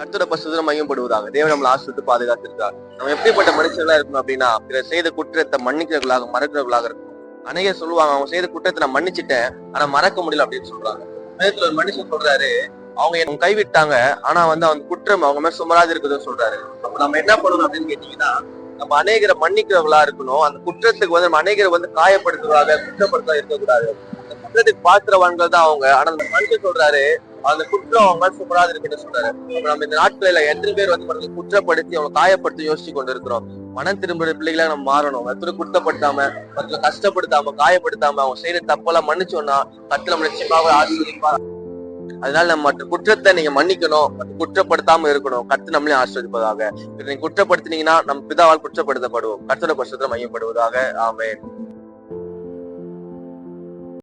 பசுதம் மையப்படுவதாக தேவன் நம்மளை ஆசிரித்து பாதுகாத்திருக்கார். நம்ம எப்படிப்பட்ட மனுஷர்களா இருக்கணும் அப்படின்னா பிறர் செய்த குற்றத்தை மன்னிக்கிறவர்களாக மறக்கிறவர்களாக இருக்கும் அநேக சொல்லுவாங்க அவங்க செய்த குற்றத்தை நான் மன்னிச்சிட்டேன் ஆனா மறக்க முடியல அப்படின்னு சொல்றாங்க. வேதத்துல ஒரு மனுஷன் சொல்றாரு அவங்க என்ன கைவிட்டாங்க ஆனா வந்து அவங்க குற்றம் அவங்க மேல சுமராது இருக்குதுன்னு சொல்றாரு. அப்ப நம்ம என்ன பண்ணணும் அப்படின்னு கேட்டீங்கன்னா நம்ம அநேகரை மன்னிக்கிறவங்களா இருக்கணும். அந்த குற்றத்துக்கு வந்து நம்ம அநேகரை வந்து காயப்படுத்துவதாக குற்றப்படுத்தா இருக்கக்கூடாது. அந்த குற்றத்துக்கு பாத்திரவான்கள் தான் அவங்க. ஆனா அந்த மனுஷன் சொல்றாரு அந்த குற்றம் அவங்க மேல சுமராது இருக்குன்னு சொல்றாரு. அப்ப நம்ம இந்த நாட்களில எத்தனை பேர் வந்து பாருங்க குற்றப்படுத்தி அவங்க காயப்படுத்தி யோசிச்சு கொண்டு இருக்கிறோம் மனம் திரும்புற பிள்ளைகளா நம்ம மாறணும். மற்றொரு குற்றப்படுத்தாம மற்றொரு கஷ்டப்படுத்தாம காயப்படுத்தாம அவங்க செய்யற தப்பெல்லாம் மன்னிச்சோம்னா கத்துல நம்ம நிச்சயமாக ஆசீர்வதிப்பா அதனால நம்ம மற்ற குற்றத்தை நீங்க மன்னிக்கணும். மற்ற குற்றப்படுத்தாம இருக்கணும். கத்து நம்மளே ஆசிரியப்பதாக நீங்க குற்றப்படுத்தினீங்கன்னா நம்ம பிதாவால் குற்றப்படுத்தப்படுவோம். கத்தோட பட்சத்துல மையப்படுவதாக ஆமே